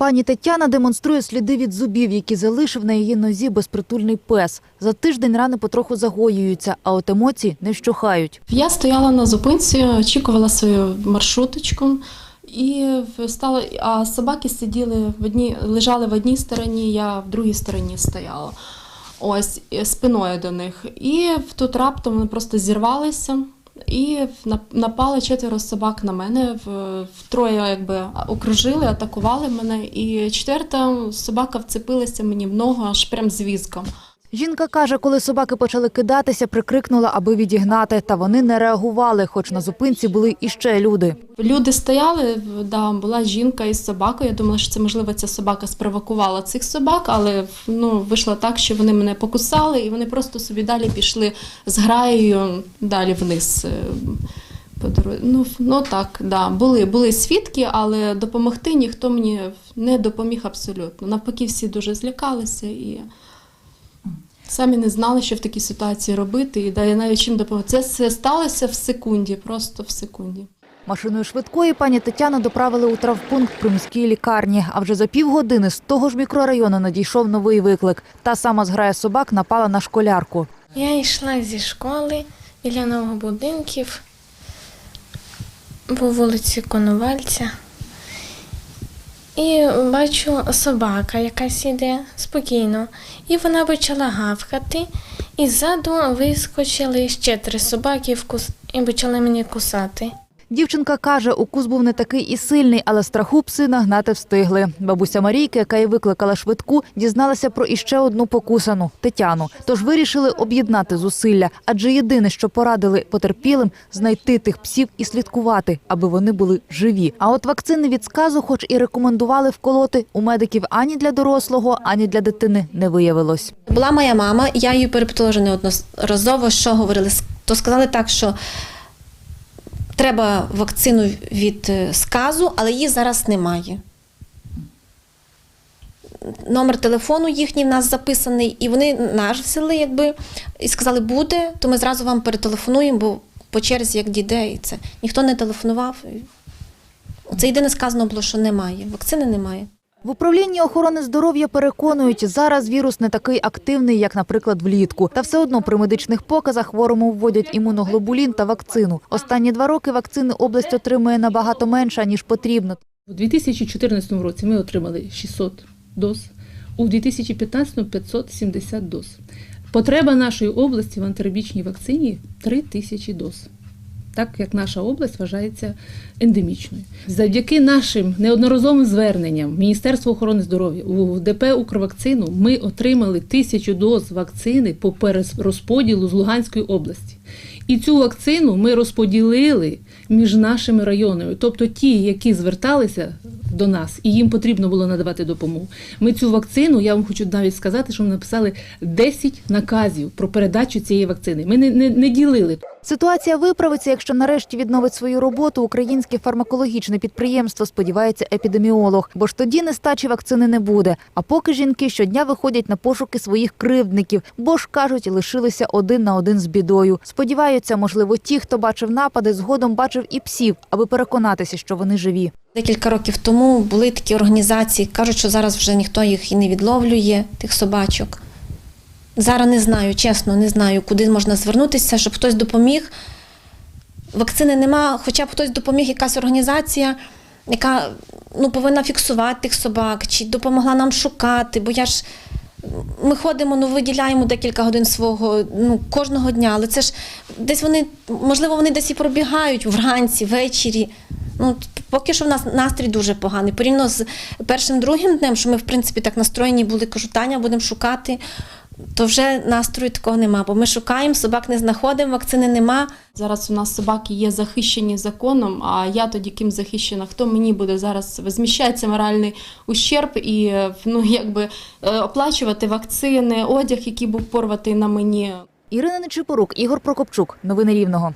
Пані Тетяна демонструє сліди від зубів, які залишив на її нозі безпритульний пес. За тиждень рани потроху загоюються, а от емоції не вщухають. Я стояла на зупинці, очікувала свою маршруточку. І стала, а собаки сиділи в одній, лежали в одній стороні, я в другій стороні стояла. Ось спиною до них. І тут раптом вони просто зірвалися і на- напали четверо собак на мене. Втроє якби окружили, атакували мене. І четверта собака вцепилася мені в ногу аж прям з візком. Жінка каже, коли собаки почали кидатися, прикрикнула, аби відігнати. Та вони не реагували, хоч на зупинці були іще люди. Люди стояли, да, була жінка із собакою. Я думала, що це можливо ця собака спровокувала цих собак, але ну, вийшло так, що вони мене покусали, і вони просто собі далі пішли з граєю далі вниз. е, по. Ну, ну так, да. були, були свідки, але допомогти ніхто мені не допоміг абсолютно. Навпаки, всі дуже злякалися і самі не знали, що в такій ситуації робити, і да, я навіть чим допомогти. Це все сталося в секунді, просто в секунді. Машиною швидкої пані Тетяну доправили у травмпункт при міській лікарні. А вже за півгодини з того ж мікрорайону надійшов новий виклик. Та сама зграя собак напала на школярку. Я йшла зі школи біля нових будинків по вулиці Коновальця. І бачу собака, якась іде спокійно. І вона почала гавкати, і ззаду вискочили ще три собаки і почали мені кусати. Дівчинка каже, укус був не такий і сильний, але страху пси нагнати встигли. Бабуся Марійки, яка й викликала швидку, дізналася про іще одну покусану Тетяну. Тож вирішили об'єднати зусилля, адже єдине, що порадили потерпілим, знайти тих псів і слідкувати, аби вони були живі. А от вакцини від сказу, хоч і рекомендували вколоти, у медиків ані для дорослого, ані для дитини не виявилось. Була моя мама, я її вже неодноразово, що говорили. То сказали так, що треба вакцину від е, сказу, але її зараз немає. Номер телефону їхній в нас записаний, і вони наш взяли, якби, і сказали, буде, то ми зразу вам перетелефонуємо, бо по черзі як дійде, і це. Ніхто не телефонував. Це єдине сказано було, що немає. Вакцини немає. В управлінні охорони здоров'я переконують, зараз вірус не такий активний, як, наприклад, влітку. Та все одно при медичних показах хворому вводять імуноглобулін та вакцину. Останні два роки вакцини область отримує набагато менше, ніж потрібно. У 2014 році ми отримали 600 доз, у 2015 – 570 доз. Потреба нашої області в антирабічній вакцині 3 тисячі доз. Так як наша область вважається ендемічною. Завдяки нашим неодноразовим зверненням Міністерства охорони здоров'я у ДП «Укрвакцину» ми отримали тисячу доз вакцини по перерозподілу з Луганської області. І цю вакцину ми розподілили між нашими районами. Тобто ті, які зверталися до нас, і їм потрібно було надавати допомогу. Ми цю вакцину, я вам хочу навіть сказати, що ми написали 10 наказів про передачу цієї вакцини. Ми не, не, не ділили. Ситуація виправиться, якщо нарешті відновить свою роботу українське фармакологічне підприємство, сподівається епідеміолог. Бо ж тоді нестачі вакцини не буде. А поки жінки щодня виходять на пошуки своїх кривдників, бо ж кажуть, лишилися один на один з бідою. Сподіваються, можливо, ті, хто бачив напади, згодом бачив і псів, аби переконатися, що вони живі. Декілька років тому були такі організації, кажуть, що зараз вже ніхто їх і не відловлює, тих собачок. Зараз не знаю, чесно, не знаю, куди можна звернутися, щоб хтось допоміг. Вакцини нема, хоча б хтось допоміг, якась організація, яка ну, повинна фіксувати тих собак, чи допомогла нам шукати. Бо я ж ми ходимо, ну виділяємо декілька годин свого ну, кожного дня, але це ж десь вони, можливо, вони десь і пробігають вранці, ввечері. Ну, поки що в нас настрій дуже поганий. Порівняно з першим другим днем, що ми, в принципі, так настроєні були, кажу, Таня, будемо шукати, то вже настрою такого нема. Бо ми шукаємо, собак не знаходимо, вакцини нема. Зараз у нас собаки є захищені законом, а я тоді ким захищена? Хто мені буде зараз визміщається моральний ущерб і ну якби е, оплачувати вакцини, одяг, який був порватий на мені. Ірина Нечипорук, Ігор Прокопчук. Новини Рівного.